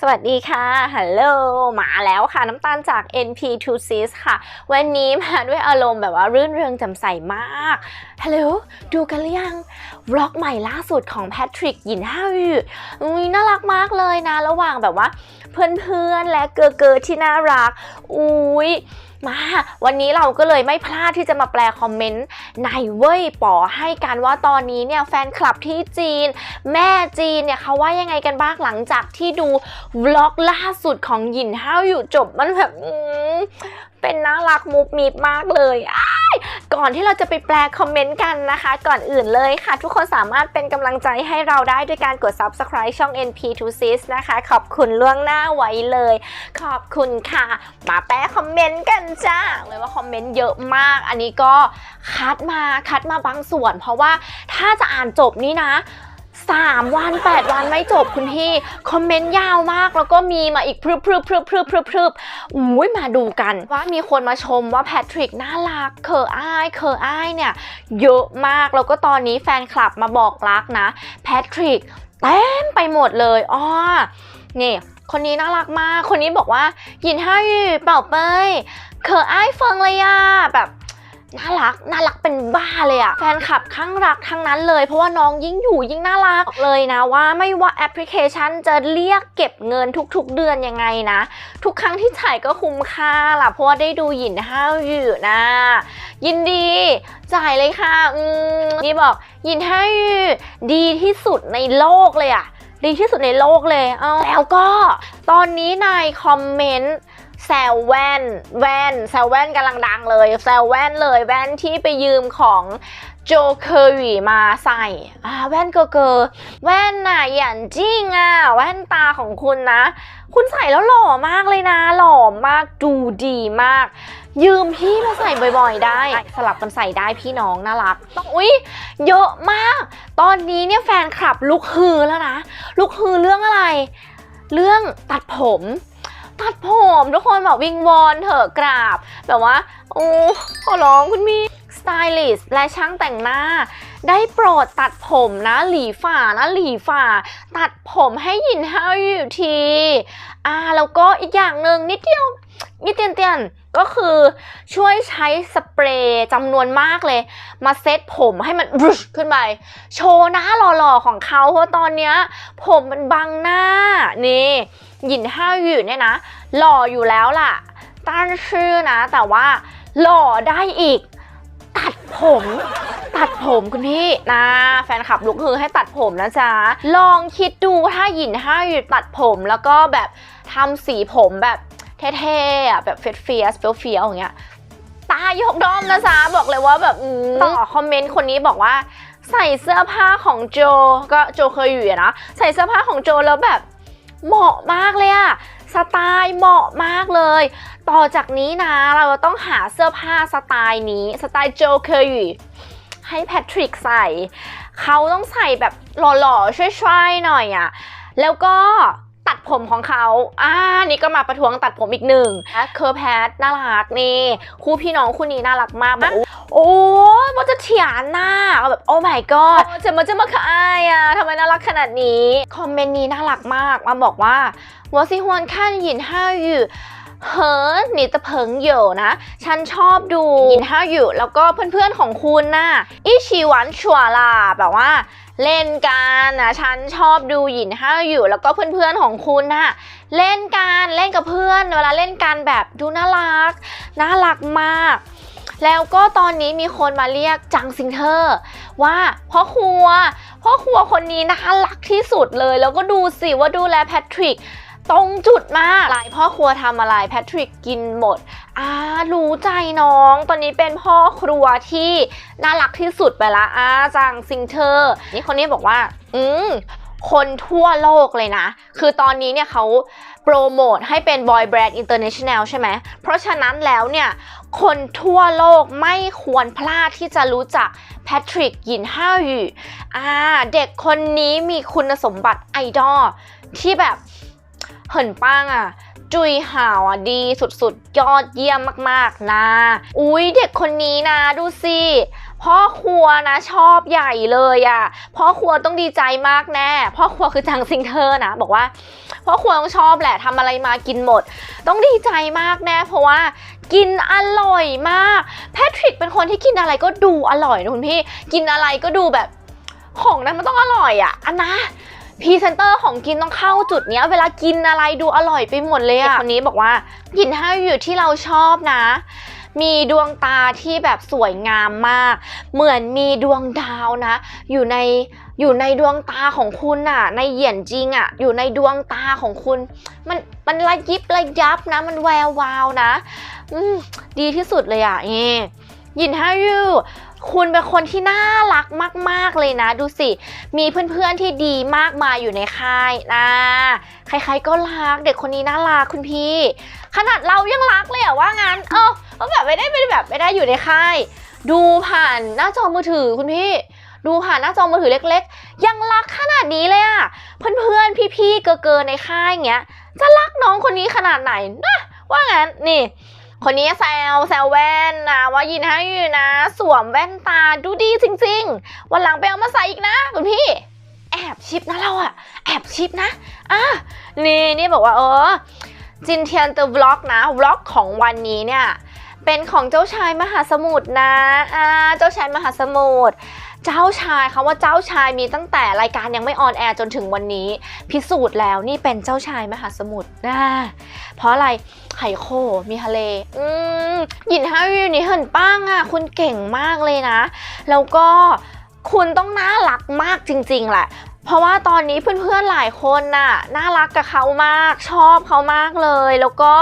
สวัสดีค่ะ ฮัลโหล มาแล้วค่ะ น้ำตาลจาก NP2Cs ค่ะ วันนี้มาด้วยอารมณ์แบบว่ารื่นเริงจำใสมาก ฮัลโหล ดูกันหรือยังวล็อกใหม่ล่าสุดของแพทริกหยินห้าวิอุ้ยน่ารักมากเลยนะ ระหว่างแบบว่า เพื่อนๆ และเกอเกอที่น่ารัก อุ้ย มา วันนี้เราก็เลยไม่พลาดที่จะมาแปลคอมเมนต์ในเว่ยป๋อให้กันว่าตอนนี้เนี่ยแฟนคลับที่จีน แม่จีนเนี่ยเขาว่ายังไงกันบ้างหลังจากที่ดูวล็อกล่าสุดของหยินห้าวอยู่จบมันแบบเป็นน่ารักมุกมีบมากเลยอ้าย ก่อนที่เราจะไปแปลคอมเมนต์กันนะคะ ก่อนอื่นเลยค่ะ ทุกคนสามารถเป็นกำลังใจให้เราได้ด้วยการกด subscribe ช่อง NP2Sis นะคะ ขอบคุณล่วงหน้าไว้เลย ขอบคุณค่ะ มาแปลคอมเมนต์กันจ้าเลยว่าคอมเมนต์เยอะมาก อันนี้ก็คัดมาคัดมาบางส่วน เพราะว่าถ้าจะอ่านจบนี้นะ 3 วัน 8 วันไม่จบคุณพี่ คอมเมนต์ยาวมากแล้วก็มีมาอีกพรึบพรึบพรึบพรึบพรึบพรึบอุ้ยมาดูกันว่ามีคนมาชมว่าแพทริกน่ารักเคออ้ายเคออ้ายเนี่ยเยอะมากแล้วก็ตอนนี้แฟนคลับมาบอกรักนะแพทริกเต็มไปหมดเลยอ้อนี่คนนี้น่ารักมาก คนนี้บอกว่ายินห้าอยู่เป่าเป้ยเคออ้ายเฟิงเลยอะแบบ น่ารักน่ารักเป็นบ้าเลยอะแฟนคลับข้างรักทั้งนั้นเลย เพราะว่าน้องยิ่งอยู่ยิ่งน่ารักเลยนะว่าไม่ว่าแอปพลิเคชันจะเรียกเก็บเงินทุกๆเดือนยังไงนะ ทุกครั้งที่ถ่ายก็คุ้มค่าล่ะเพราะว่าได้ดูหยินห้าวอยู่นะ ยินดีจ่ายเลยค่ะอืมนี่บอกหยินห้าวดีที่สุดในโลกเลยอะดีที่สุดในโลกเลย เอาแล้วก็ตอนนี้ในคอมเมนต์ แซวแว่นแว่นแซวแว่นกำลังดังเลยแซวแว่นเลยแว่นที่ไปยืมของโจเคอรีมาใส่อ่าแว่นเกอเกอแว่นน่ะอย่างจริงอะแว่นตาของคุณนะ คุณใส่แล้วหล่อมากเลยนะ หล่อมากดูดีมาก ยืมพี่มาใส่บ่อยๆ ได้ สลับกันใส่ได้พี่น้องน่ารักต้องอุ๊ย เยอะมาก ตอนนี้เนี่ยแฟนคลับลุกฮือแล้วนะ ลุกฮือเรื่องอะไร เรื่องตัดผม ตัดผมทุกคนแบบวิงวอนเถอะกราบ แบบว่า โอ้ขอร้องคุณมีสไตลิสต์และช่างแต่งหน้า ได้โปรดตัดผมนะหลีฝ่านะหลีฝ่า ตัดผมให้หยินห้าอยู่ที อ่าแล้วก็อีกอย่างหนึ่งนิดเดียว นิดเตียนเตียนก็คือช่วยใช้สเปรย์จำนวนมากเลย มาเซตผมให้มันขึ้นไป โชว์หน้าหล่อๆของเขาเพราะตอนเนี้ย ผมมันบังหน้า นี่หยินห้าวอยู่เนี่ยนะ หล่ออยู่แล้วล่ะ ตั้งชื่อนะ แต่ว่าหล่อได้อีก ตัดผม ตัดผมคุณพี่นะ แฟนคลับลุกฮือให้ตัดผมนะจ๊ะ ลองคิดดูถ้าหยินห้าวอยู่ตัดผมแล้วก็แบบทำสีผมแบบ เท่ๆอะแบบเฟียสเฟียสเฟียวๆอย่างเงี้ยตายกด้อมนะจ๊ะบอกเลยว่าแบบต่อคอมเมนต์คนนี้บอกว่าใส่เสื้อผ้าของโจก็โจเคยอยู่นะใส่เสื้อผ้าของโจแล้วแบบเหมาะมากเลยอะสไตล์เหมาะมากเลย ต่อจากนี้นะเราต้องหาเสื้อผ้าสไตล์นี้สไตล์โจเคยอยู่ให้แพทริกใส่ เขาต้องใส่แบบหล่อๆช่วยๆหน่อยอะแล้วก็ ตัดผมของเขาอ่านี่ก็มาประท้วงตัดผมอีกหนึ่งเคอร์แพทน่ารักนี่ คู่พี่น้องคู่นี้น่ารักมากแบบโอ้ยมันจะเถียนหน้าแบบโอ้ my god จะมันจะมาขายอ่ะทำไมน่ารักขนาดนี้ คอมเมนต์นี้น่ารักมาก มาบอกว่า我喜欢看尹浩宇 เฮ้อหนีตะเพิงอยู่นะ ฉันชอบดูยินห้าอยู่ แล้วก็เพื่อนๆของคุณน่ะอีชีวันชัวล่ะแบบว่าเล่นกันนะฉันชอบดูหยินห้าอยู่ แล้วก็เพื่อนๆของคุณน่ะเล่นกันเล่นกับเพื่อน เวลาเล่นกันแบบดูน่ารักน่ารักมาก แล้วก็ตอนนี้มีคนมาเรียกจังซิงเทอร์ว่าพ่อครัวพ่อครัวคนนี้น่ารักที่สุดเลย แล้วก็ดูสิว่าดูแลแพทริก ตรงจุดมากหลายพ่อครัวทำอะไรแพทริกกินหมดอ่ารู้ใจน้องตอนนี้เป็นพ่อครัวที่น่ารักที่สุดไปละอ่าจังซิงเทอร์นี่คนนี้บอกว่า อืมคนทั่วโลกเลยนะ คือตอนนี้เนี่ยเขาโปรโมทให้เป็นบอยแบรนด์อินเตอร์เนชั่นแนลใช่ไหม เพราะฉะนั้นแล้วเนี่ย คนทั่วโลกไม่ควรพลาดที่จะรู้จักแพทริกยินห้าวหยู่อ่า เด็กคนนี้มีคุณสมบัติไอดอลที่แบบ เหินป้างอะจุยห่าวอะดีสุดๆ ยอดเยี่ยมมากๆ นะ อุ้ยเด็กคนนี้นะดูสิพ่อครัวนะชอบใหญ่เลยอะ่ะพ่อครัวต้องดีใจมากแน่พ่อครัวคือจังซิงเทอร์นะบอกว่าพ่อครัวต้องชอบแหละทำอะไรมากินหมด ต้องดีใจมากแน่เพราะว่ากินอร่อยมาก แพทริกเป็นคนที่กินอะไรก็ดูอร่อยนะคุณพี่ กินอะไรก็ดูแบบของนั้นมันต้องอร่อยอะ่ะอันนะ พรีเซนเตอร์ของกินต้องเข้าจุดเนี้ย เวลากินอะไรดูอร่อยไปหมดเลยอะ่ะคนนี้บอกว่ากินห้าอยู่ที่เราชอบนะ มีดวงตาที่แบบสวยงามมาก เหมือนมีดวงดาวนะ อยู่ในอยู่ในดวงตาของคุณน่ะ ในเหยียนจริงอะ่ะอยู่ในดวงตาของคุณ มันมันระยิบระยับนะ มันแวววาวนะ อืมดีที่สุดเลยอะเงี้ยินฮายู คุณเป็นคนที่น่ารักมาก ๆ เลยนะ ดูสิ มีเพื่อน ๆ ที่ดีมากมายอยู่ในค่ายนะใคร ๆ ก็รัก เด็กคนนี้น่ารักคุณพี่ ขนาดเรายังรักเลยอะว่างั้น เออก็แบบไม่ได้ไม่ได้แบบไม่ได้อยู่ในค่าย ดูผ่านหน้าจอมือถือคุณพี่ ดูผ่านหน้าจอมือถือเล็ก ๆ ยังรักขนาดนี้เลยอะเพื่อนๆพี่ๆเกอๆในค่ายเงี้ย จะรักน้องคนนี้ขนาดไหนนะว่างั้นนี่ คนนี้แซวแซวแว่นนะว่ายินให้อยู่นะ สวมแว่นตาดูดีจริง ๆ วันหลังไปเอามาใส่อีกนะคุณพี่ แอบชิปนะเราอะแอบชิปนะอะนี่นี่บอกว่าเออจินเทียนเตอร์วล็อกนะวล็อกของวันนี้เนี่ยเป็นของเจ้าชายมหาสมุทรนะอ่าเจ้าชายมหาสมุทร เจ้าชายเขาว่าเจ้าชายมีตั้งแต่รายการยังไม่ออนแอร์จนถึงวันนี้ พิสูจน์แล้วนี่เป็นเจ้าชายมหาสมุทรนะเพราะอะไรไข่โคมีทะเล อืมหยินฮาวิวนี่เหินป้างอะ คุณเก่งมากเลยนะ แล้วก็คุณต้องน่ารักมากจริง ๆ แหละเพราะว่าตอนนี้เพื่อนๆหลายคนน่ะน่ารักกับเขามากชอบเขามากเลย แล้วก็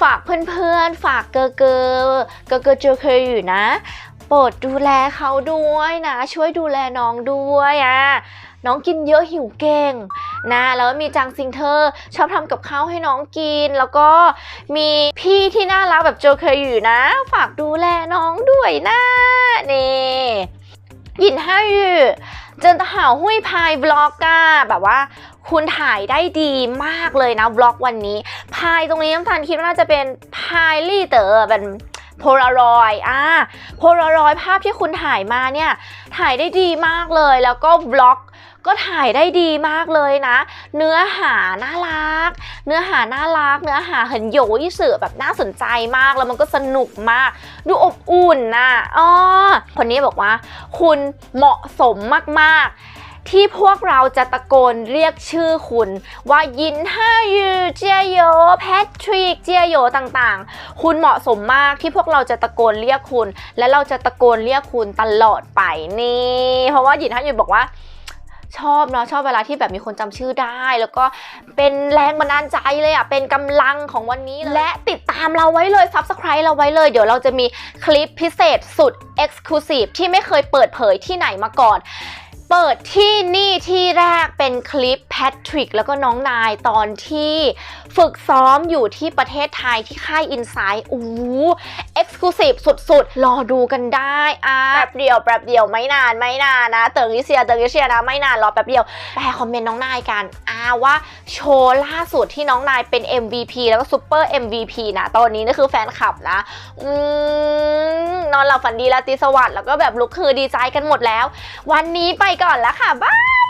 ฝากเพื่อนๆ ฝากเกอเกอเกอเกอเจอเคยอยู่นะ โปรดดูแลเขาด้วยนะ ช่วยดูแลน้องด้วยอะน้องกินเยอะหิวเก่งนะแล้วมีจังซิงเธอร์ชอบทำกับข้าวให้น้องกิน แล้วก็มีพี่ที่น่ารักแบบโจเคยอยู่นะ ฝากดูแลน้องด้วยนะนี่ยินห้าอยู่เจนตะหาวหุ้ยพายบล็อกอะแบบว่าคุณถ่ายได้ดีมากเลยนะบล็อกวันนี้ พายตรงนี้น้ำตาลคิดว่าน่าจะเป็นพายลี่เตอร์เป็น โพลารอยอ่าโพลารอยภาพที่คุณถ่ายมาเนี่ย ถ่ายได้ดีมากเลย แล้วก็บล็อกก็ถ่ายได้ดีมากเลยนะ เนื้อหาน่ารัก เนื้อหาน่ารัก เนื้อหาเห็นโยยสื่อแบบน่าสนใจมาก แล้วมันก็สนุกมาก ดูอบอุ่นน่ะอ๋อคนนี้บอกว่า คุณเหมาะสมมากๆ ที่พวกเราจะตะโกนเรียกชื่อคุณ ว่ายินห้ายูเจียโยแพทริกเจียโยต่างๆ คุณเหมาะสมมากที่พวกเราจะตะโกนเรียกคุณ และเราจะตะโกนเรียกคุณตลอดไปนี่ เพราะว่ายินห้ายูบอกว่าชอบเนาะชอบเวลาที่แบบมีคนจำชื่อได้ แล้วก็เป็นแรงบันดาลใจเลยอะเป็นกำลังของวันนี้เลยและติดตามเราไว้เลย Subscribe เราไว้เลย เดี๋ยวเราจะมีคลิปพิเศษสุด Exclusive ที่ไม่เคยเปิดเผยที่ไหนมาก่อน เปิดที่นี่ที่แรกเป็นคลิปแพทริกแล้วก็น้องนายตอนที่ฝึกซ้อมอยู่ที่ประเทศไทยที่ค่าย Inside โอ้โห Exclusive สุดๆ รอดูกันได้อ่าแป๊บเดียวแป๊บเดียวไม่นานไม่นานนะเติงยิเซียเติงยิเซียนะไม่นานรอแป๊บเดียวแปลคอมเมนต์น้องนายกันอาว่าโชว์ล่าสุดที่น้องนายเป็น MVP แล้วก็ซูเปอร์ MVP นะตอนนี้นี่คือแฟนคลับนะอืมนอนหลับฝันดีราตรีสวัสดิ์แล้วก็แบบลุกคือดีใจกันหมดแล้ว วันนี้ไปก่อนแล้วค่ะ บ๊าย